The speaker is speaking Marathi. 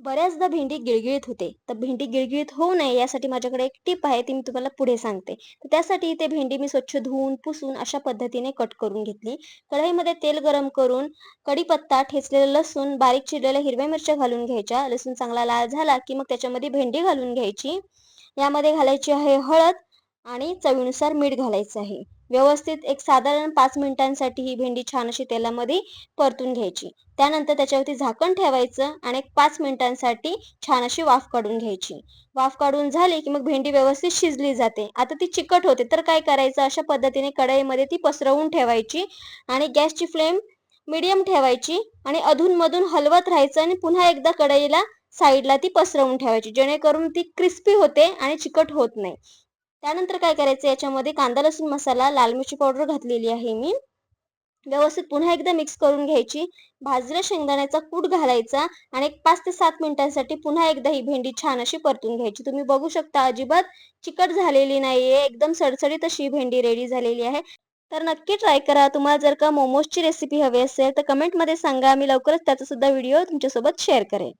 बऱ्याचदा भेंडी गिळगिळीत होते. तर भेंडी गिळगिळीत होऊ नये यासाठी माझ्याकडे एक टिप आहे ती मी तुम्हाला पुढे सांगते. तर त्यासाठी इथे भेंडी मी स्वच्छ धुवून पुसून अशा पद्धतीने कट करून घेतली. कढईमध्ये तेल गरम करून कढीपत्ता ठेचलेलं लसूण बारीक चिरलेल्या हिरव्या मिरच्या घालून घ्यायच्या. लसूण चांगला लाल झाला की मग त्याच्यामध्ये भेंडी घालून घ्यायची. यामध्ये घालायची आहे हळद आणि चवीनुसार मीठ घालायचं आहे. व्यवस्थित एक साधारण पाच मिनिटांसाठी ही भेंडी छान अशी तेलामध्ये परतून घ्यायची. त्यानंतर त्याच्यावरती झाकण ठेवायचं आणि एक पाच मिनिटांसाठी छान अशी वाफ काढून घ्यायची. वाफ काढून झाली की मग भेंडी व्यवस्थित शिजली जाते. आता ती चिकट होते तर काय करायचं? अशा पद्धतीने कढईमध्ये ती पसरवून ठेवायची आणि गॅसची फ्लेम मिडियम ठेवायची आणि अधूनमधून हलवत राहायचं आणि पुन्हा एकदा कढईला साईडला ती पसरवून ठेवायची जेणेकरून ती क्रिस्पी होते आणि चिकट होत नाही. त्यानंतर काय करायचं? याच्यामध्ये कांदा लसूण मसाला लाल मिरची पावडर घातलेली आहे मी. व्यवस्थित पुन्हा एकदा मिक्स करून घ्यायची. भाजलेल्या शेंगदाण्याचा कूट घालायचा आणि एक पाच ते सात मिनिटांसाठी पुन्हा एकदा ही भेंडी छान अशी परतून घ्यायची. तुम्ही बघू शकता अजिबात चिकट झालेली नाहीये. एकदम सडसडीत अशी भेंडी रेडी झालेली आहे. तर नक्की ट्राय करा. तुम्हाला जर का मोमोजची रेसिपी हवी असेल तर कमेंटमध्ये सांगा. मी लवकरच त्याचा सुद्धा व्हिडिओ तुमच्यासोबत शेअर करेन.